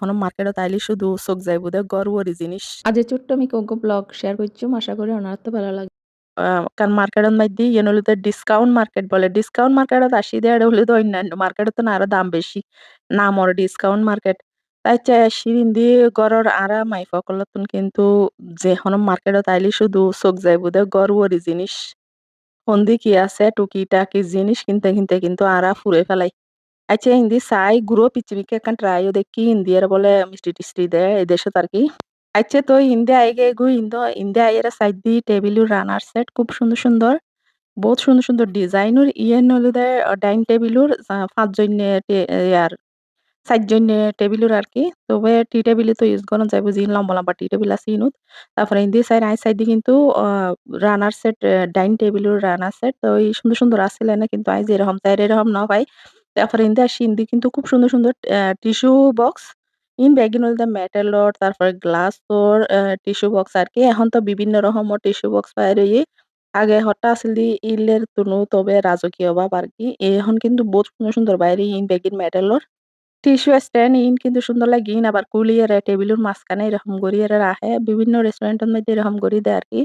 এখনও মার্কেটত আইলে শুধু চোখ যাইব দে গরুয়ারি জিনিস। আজ ছোট্ট আমি কোকো ব্লগ শেয়ার করছুম আশা করি ওনার তো ভালো আহ, কারণ মার্কেটত মধ্যে ইয়েন হলো ডিসকাউন্ট মার্কেট বলে। ডিসকাউন্ট মার্কেটত আসি দেয় হলে তো অন্যান্য। মার্কেটত না আরও দাম বেশি। নামর ডিসকাউন্ট মার্কেট তাই চাই শিরিন দিয়ে গড়র আরা মাই ফকলতুন কিন্তু যে হন মার্কেটত আইলে শুধু চোখ যাইব দে গরুয়ারি জিনিস। হন্দি কি আছে টুকি টাকি জিনিস কিনতে কিনতে কিন্তু আরা ফুরে ফেলাই। আচ্ছা হিন্দি সাই গুরো পিচিবিকে একান ট্রাইও দেখি হিন্দি এর বলে মিষ্টি টিষ্টি দেয়, এই দেশত আর কি। আচ্ছা তো ইন্দে আইগে গু ইন্দো ইন্দে আইয়ের সাইড দি টেবিলু রানার সেট খুব সুন্দর সুন্দর, বহুত সুন্দর সুন্দর ডিজাইনুর ইয়েন হলুদে ডাইনিং টেবিলুর পাঁচজন ইয়ার চারজন টেবিলুর আর কি, তবে টি টেবিলে তো ইউজ করা যাবে জিন লম্বা লম্বা টি টেবিল আছে ইনুত। তারপরে ইন্দি সাইড, আই সাইড কিন্তু রানার সেট ডাইনিং টেবিলুর রানার সেট, তো এই সুন্দর সুন্দর আসলে না, কিন্তু আই যেরকম চাই এরকম না ভাই। তারপরে ইন্দি আসি ইন্দি কিন্তু খুব সুন্দর সুন্দর টিস্যু বক্স ইন ব্যাগিন হল মেটালর তারপরে গ্লাসর টিস্যু বক্স আর কি। এখন তো বিভিন্ন রকমের টিস্যু বক্স পাই রয়ে আগে হঠাৎ আছিল দি ইলের তুনু, তবে রাজকীয় ভাব আর কি। এখন কিন্তু বহুত সুন্দর সুন্দর বাইরে ইন ব্যাগিন মেটালর টিস্যু স্ট্যান্ড ইন কিন্তু সুন্দর লাগে। ইন আবার কুলিয়ারে, টেবিলের মাঝখানে এরকম করিয়ারে রাখে। বিভিন্ন রেস্টুরেন্টের মধ্যে এরকম করি দেয় আর কি।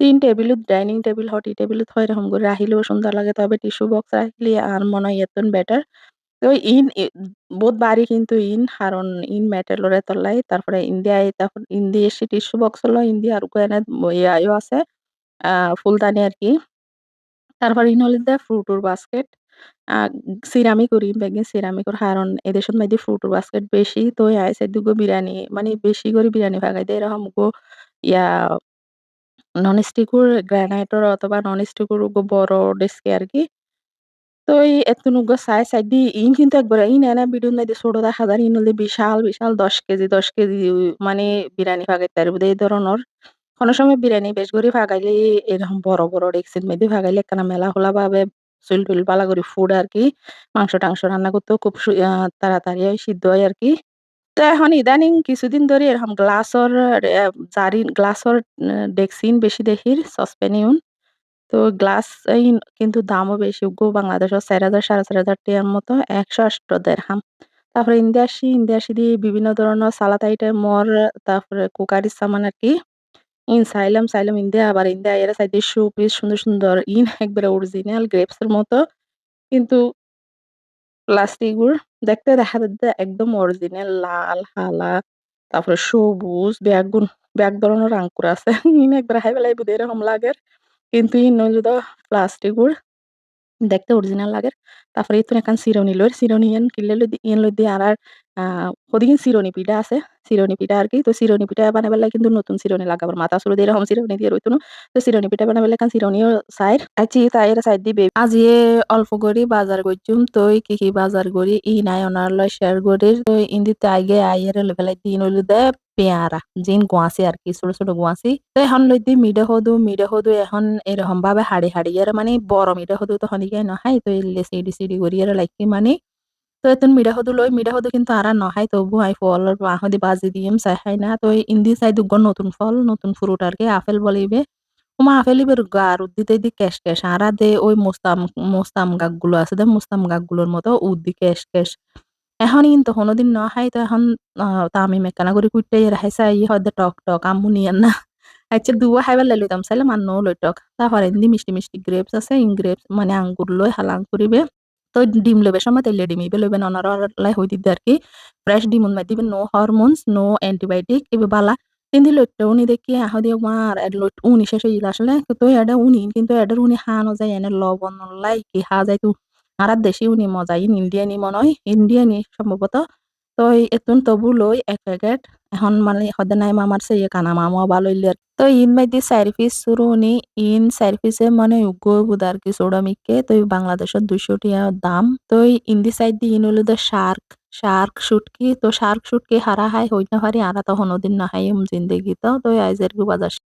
তিন টেবিলত ডাইনিং টেবিল, হটি টেবিলত হয় এরকম করে রাখিলেও সুন্দর লাগে। তবে টিস্যু বক্স রাখলে আর মনে হয় এতন বেটার। তো ইন বহুত বাড়ি কিন্তু ইন, কারণ ইন মেটেলরে তলাই তারপরে ইন্ডিয়ায় তারপর ইন্ডিয়া এসে টিস্যু বক্স হলো ইন্ডিয়া আর কোয়ানে ইয়াও আছে ফুলদানি আর কি। তারপর ইন হলিদে ফ্রুটুর বাস্কেট আ সিরামিক করি বেগিন সিরামিকর কারণ এদেশত মাইদি ফ্রুটুর বাস্কেট বেশি। তো আই দুগো বিরিয়ানি মানে বেশি করে বিরিয়ানি ভাগাই দেয় এরকম গো, ইয়া নন স্টিকুর গ্রানাইটর অথবা নন স্টিকুর গো বড় ডেস্কে আর কি তো এই এতনুগো সাই সাইড দি ইন কিন্তু একবার, ইন এনা ভিডিও নাই ছোট দেখা যায়, ইন হলে বিশাল বিশাল দশ কেজি দশ কেজি মানে বিরিয়ানি ভাগাইতে পারব এই ধরনের কোনো সময় বিরিয়ানি বেশ করে ভাগাইলে এরকম বড় বড় ডেক্সির মধ্যে মেলা খোলা ভাবে চুল টুল পালা করে ফুড আর কি মাংস টাংস রান্না করতেও খুব সু- তাড়াতাড়ি হয়, সিদ্ধ হয় আর কি তো এখন ইদানিং কিছুদিন ধরে এরকম গ্লাসর জারি, গ্লাসর ডেক্সিন বেশি দেখির সসপ্যান ইউন তো গ্লাস কিন্তু দামও বেশি। গো বাংলাদেশের চার হাজার, সাড়ে চার হাজার টাকার মতো একশো আষ্ট দেড়হাম। তারপরে ইন্ডিয়া আসি দিয়ে বিভিন্ন ধরনের সালাদ আইটেমর তারপরে কুকারির সামান আর কি। ইন সাইলাম সাইলাম ইন্ডিয়া, আবার ইন্ডিয়া, এর সাইডে শো পিস সুন্দর সুন্দর, ইন, একবারে অরিজিনাল গ্রেপস এর মতো। কিন্তু প্লাস্টিকগুর দেখতে দেখা যাচ্ছে একদম অরিজিনাল লাল, হালা, তারপরে সবুজ ব্যাগুন ব্যাগ ধরনের আঙ্কুর আছে। ইন একবার হাই বেলায় বুধ এরকম লাগের কিন্তু ইন যদি প্লাস্টিকগুর দেখতে অরিজিনাল লাগে। তারপরে ইতুন এখান চিরনি লই চিরনি ইয়ান কিনলে লই ইয়ান লই দিয়ে আর আর ওদিকে চিরনি পিঠা আছে চিরনি পিঠা আর কি তো চিরনি পিঠা বানাবেলা কিন্তু নতুন চিরনি লাগাবার মাথা শুরু দিয়ে এরকম চিরনি দিয়ে রইতো তো চিরনি পিঠা বানাবেলা এখান চিরনিও সাইড আছি তাইয়ের সাইড দিবে আজি অল্প করি বাজার করছুম তো কি কি বাজার করি ই নাই ওনার লয় শেয়ার করি তো ইন্দিতে আগে আইয়ের লেভেলাই দিন হইল দে পেয়ারা জিন গুয়াছি আর কি ছোট ছোট গুয়াছি তো এখন লই দি মিডে হদু মিডে হদু এখন এরকম ভাবে হাড়ি হাড়ি এর মানে বড় মিডে হদু তো হনিকে নহাই তো ইলে সিডি করি এর লাইকি মানে তো এতন মিডা হদু লই মিডা কিন্তু আরা নহাই তবু আই ফল আহদি বাজি দিম চাই খাই না। তো ইন্দি চাই দুগ নতুন ফল, নতুন ফ্রুট আর কি আপেল বলিবে। ওমা আপেল ইবের গার উদ্দিতে দি ক্যাশ ক্যাশ আরা দে ওই মোস্তাম মোস্তাম গাছগুলো আছে দে, মোস্তাম গাছগুলোর মতো উদ্দি ক্যাশ ক্যাশ এখন কিন্তু কোনোদিন ন খাই তো এখন আমি মেকানা করে কুইটে রাখাইছে ই হয়তো টক টক আম্মু নিয়ান না। আচ্ছা দুয়া খাইবার লাই লইতাম চাইলে মান্য লই টক। তারপরে এমনি মিষ্টি মিষ্টি গ্রেপস আছে, ইন গ্রেপস মানে আঙ্গুর লই হালাং করিবে। তো ডিম লইবে সময়, তাইলে ডিম ইবে লইবেন অনার লাই হই দিতে আর কি। ফ্রেশ ডিম উন্মাই দিবেন নো হরমোনস নো অ্যান্টিবায়োটিক এবে বালা। তিনদি লইতে উনি দেখি, আহ দিয়ে মার লইট উনি শেষ হয়ে আসলে। তো এটা উনি, কিন্তু এটার উনি হানো যায়, এনে লবণ লাই কি হা যায় তো। আর দেশি উনি মজা ইন ইন্ডিয়ানি মনে হয়, ইন্ডিয়ানি সম্ভবত। তো এতুন তবু লই এক প্যাকেট এখন মানে সদনাই মামার সে কানা মামা ভালো তো ইন মাইদি চারি পিস সুরুনি ইন চারি পিসে মানে উগ্র বুদার কি সোডামিকে তো বাংলাদেশের দুইশো টিয়া দাম। তো ইন্দি সাইড দি ইন হলো শার্ক শার্ক শুটকি। তো শার্ক শুটকি হারা হাই হইতে পারি আরা তখন ওদিন না হাই জিন্দেগি তো। তো আইজের বাজার